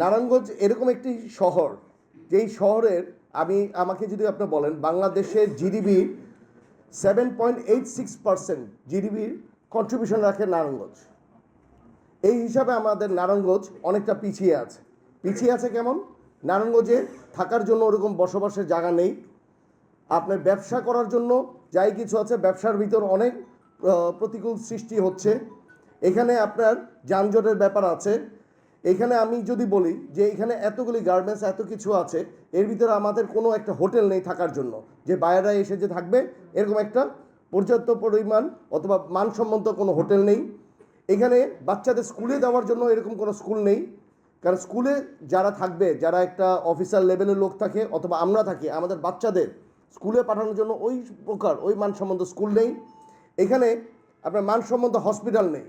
নারায়ণগঞ্জ এরকম একটি শহর, যেই শহরের আমি, আমাকে যদি আপনি বলেন, বাংলাদেশের GDP seven point eight six percent জিডিবির contribution রাখে নারায়ণগঞ্জ। এই হিসাবে আমাদের নারায়ণগঞ্জ অনেকটা পিছিয়ে আছে। পিছিয়ে আছে কেমন? নারায়ণগঞ্জে থাকার জন্য ওরকম বসবাসের জায়গা নেই। আপনার ব্যবসা করার জন্য যাই কিছু আছে, ব্যবসার ভিতর অনেক প্রতিকূল সৃষ্টি হচ্ছে। এখানে আপনার যানজটের ব্যাপার আছে। এখানে আমি যদি বলি যে এখানে এতগুলি গার্মেন্টস এত কিছু আছে, এর ভিতরে আমাদের কোনো একটা হোটেল নেই থাকার জন্য। যে বাইরে এসে যে থাকবে, এরকম একটা পর্যাপ্ত পরিমাণ অথবা মানসম্মত কোনো হোটেল নেই। এখানে বাচ্চাদের স্কুলে দেওয়ার জন্য এরকম কোনো স্কুল নেই। কারণ স্কুলে যারা থাকবে, যারা একটা অফিসার লেভেলের লোক থাকে অথবা আমরা থাকি, আমাদের বাচ্চাদের স্কুলে পাঠানোর জন্য ওই প্রকার, ওই মানসম্মত স্কুল নেই। এখানে আপনার মানসম্মত হসপিটাল নেই।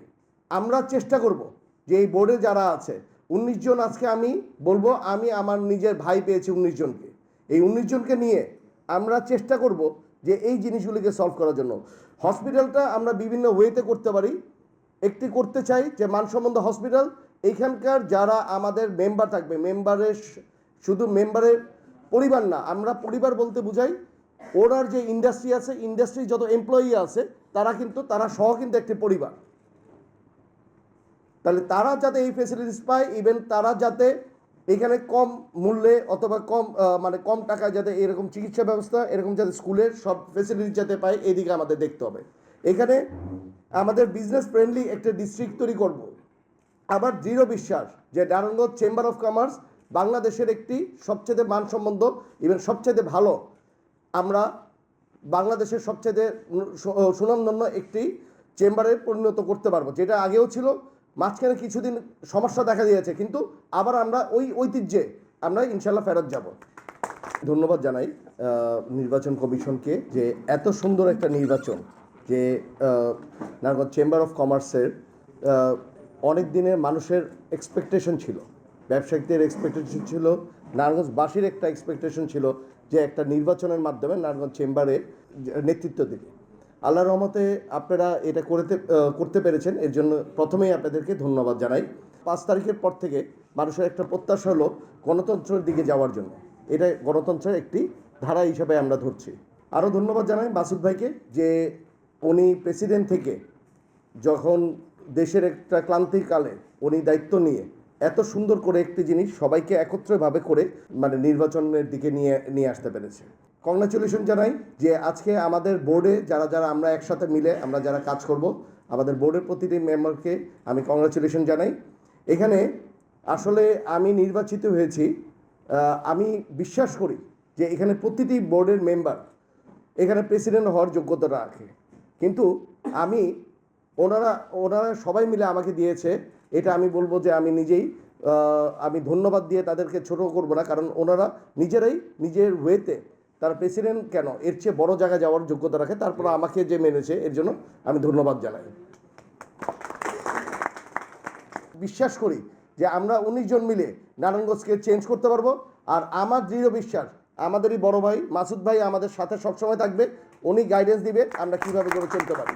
আমরা চেষ্টা করব যে এই বোর্ডে যারা আছে, উনিশ জন আজকে আমি বলব, আমি আমার নিজের ভাই পেয়েছি উনিশ জনকে। এই উনিশ জনকে নিয়ে আমরা চেষ্টা করব যে এই জিনিসগুলিকে সলভ করার জন্য। হসপিটালটা আমরা বিভিন্ন ওয়েতে করতে পারি। একটি করতে চাই যে মানসম্মত হসপিটাল। এইখানকার যারা আমাদের মেম্বার থাকবে মেম্বারের শুধু মেম্বারের পরিবার না, আমরা পরিবার বলতে বুঝাই, ওনার যে ইন্ডাস্ট্রি আছে ইন্ডাস্ট্রি যত এমপ্লয়ি আছে, তারা কিন্তু, তারা সহ কিন্তু একটি পরিবার। তাহলে তারা যাতে এই ফেসিলিটিস পায় ইভেন তারা যাতে এখানে কম মূল্যে অথবা কম মানে কম টাকায় যাতে এরকম চিকিৎসা ব্যবস্থা, এরকম যাতে স্কুলের সব ফেসিলিটি যাতে পায় এদিকে আমাদের দেখতে হবে। এখানে আমাদের বিজনেস ফ্রেন্ডলি একটা ডিস্ট্রিক্ট তৈরি করব। আবার দৃঢ় বিশ্বাস যে নারায়ণগঞ্জ চেম্বার অফ কমার্স বাংলাদেশের একটি সবচেয়ে মানসম্বন্ধ ইভেন সবচেয়ে ভালো, আমরা বাংলাদেশের সবচেয়ে সুনামধন্য একটি চেম্বারে পরিণত করতে পারব, যেটা আগেও ছিল। মাঝখানে কিছুদিন সমস্যা দেখা দিয়েছে, কিন্তু আবার আমরা ওই ঐতিহ্যে আমরা ইনশাল্লাহ ফেরত যাব। ধন্যবাদ জানাই নির্বাচন কমিশনকে যে এত সুন্দর একটা নির্বাচন, যে নারায়ণগঞ্জ চেম্বার অফ কমার্সের অনেক দিনের মানুষের এক্সপেকটেশন ছিল। ব্যবসায়িকদের এক্সপেকটেশন ছিল নারায়ণগঞ্জবাসীর একটা এক্সপেকটেশন ছিল যে একটা নির্বাচনের মাধ্যমে নারায়ণগঞ্জ চেম্বারে নেতৃত্ব দেবে। আল্লাহ রহমতে আপনারা এটা করতে করতে পেরেছেন। এর জন্য প্রথমেই আপনাদেরকে ধন্যবাদ জানাই। পাঁচ তারিখের পর থেকে মানুষের একটা প্রত্যাশা হলো গণতন্ত্রের দিকে যাওয়ার জন্য। এটা গণতন্ত্রের একটি ধারা হিসাবে আমরা ধরছি। আরও ধন্যবাদ জানাই মাসুদ ভাইকে যে উনি প্রেসিডেন্ট থেকে যখন দেশের একটা ক্লান্তিকালে উনি দায়িত্ব নিয়ে এত সুন্দর করে একটি জিনিস সবাইকে একত্রভাবে করে মানে নির্বাচনের দিকে নিয়ে নিয়ে আসতে পেরেছে। কংগ্রাচুলেশন জানাই যে আজকে আমাদের বোর্ডে যারা যারা আমরা একসাথে মিলে আমরা যারা কাজ করব, আমাদের বোর্ডের প্রতিটি মেম্বারকে আমি কংগ্রাচুলেশন জানাই। এখানে আসলে আমি নির্বাচিত হয়েছি আমি বিশ্বাস করি যে এখানে প্রতিটি বোর্ডের মেম্বার এখানে প্রেসিডেন্ট হওয়ার যোগ্যতা রাখে। কিন্তু আমি ওনারা ওনারা সবাই মিলে আমাকে দিয়েছে। এটা আমি বলব যে আমি নিজেই আমি ধন্যবাদ দিয়ে তাদেরকে ছোট করব না কারণ ওনারা নিজেরাই নিজের ওয়েতে তারা প্রেসিডেন্ট কেন এর চেয়ে বড় জায়গায় যাওয়ার যোগ্যতা রাখে তারপর আমাকে যে মেনেছে এর জন্য আমি ধন্যবাদ জানাই। বিশ্বাস করি যে আমরা উনিশ জন মিলে নারায়ণগঞ্জকে চেঞ্জ করতে পারব আর আমার দৃঢ় বিশ্বাস আমাদেরই বড় ভাই মাসুদ ভাই আমাদের সাথে সবসময় থাকবে উনি গাইডেন্স দিবে আমরা কীভাবে করে চলতে পারি।